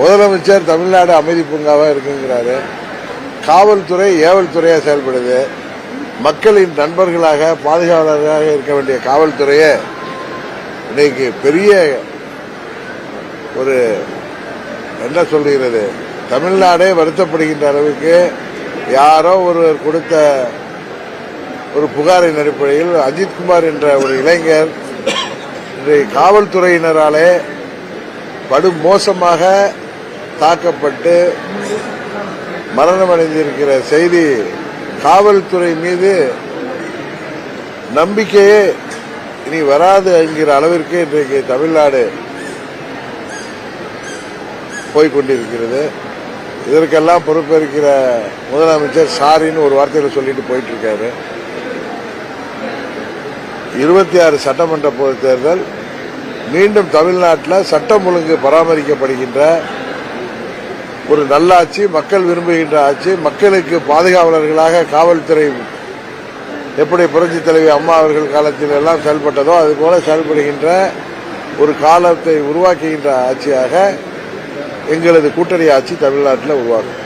முதலமைச்சர் தமிழ்நாடு அமைதி பூங்காவாக இருக்குங்கிறாரு. காவல்துறை ஏவல் துறையாக செயல்படுது. மக்களின் நண்பர்களாக பாதுகாவலர்களாக இருக்க வேண்டிய காவல்துறையை இன்னைக்கு பெரிய ஒரு என்ன சொல்கிறது தமிழ்நாடே வருத்தப்படுகின்ற அளவுக்கு யாரோ ஒருவர் கொடுத்த ஒரு புகாரின் அடிப்படையில் அஜித்குமார் என்ற ஒரு இளைஞர் இன்றைய காவல்துறையினராலே படு மோசமாக தாக்கப்பட்டு மரணமடைந்திருக்கிற செய்தி காவல்துறை மீது நம்பிக்கையே இனி வராது என்கிற அளவிற்கு இன்றைக்கு தமிழ்நாடு போய்கொண்டிருக்கிறது இதற்கெல்லாம் பொறுப்பேற்கிற முதலமைச்சர் சாரின்னு ஒரு வார்த்தையில் சொல்லிட்டு போயிட்டு இருக்காரு இருபத்தி ஆறு சட்டமன்ற பொது தேர்தல் மீண்டும் தமிழ்நாட்டில் சட்டம் ஒழுங்கு பராமரிக்கப்படுகின்ற ஒரு நல்லாட்சி மக்கள் விரும்புகின்ற ஆட்சி மக்களுக்கு பாதுகாவலர்களாக காவல்துறை எப்படி புரட்சி தலைவி அம்மா அவர்கள் காலத்தில் எல்லாம் செயல்பட்டதோ அது போல செயல்படுகின்ற ஒரு காலத்தை உருவாக்குகின்ற ஆட்சியாக எங்களது கூட்டணி ஆட்சி தமிழ்நாட்டில் உருவாகும்.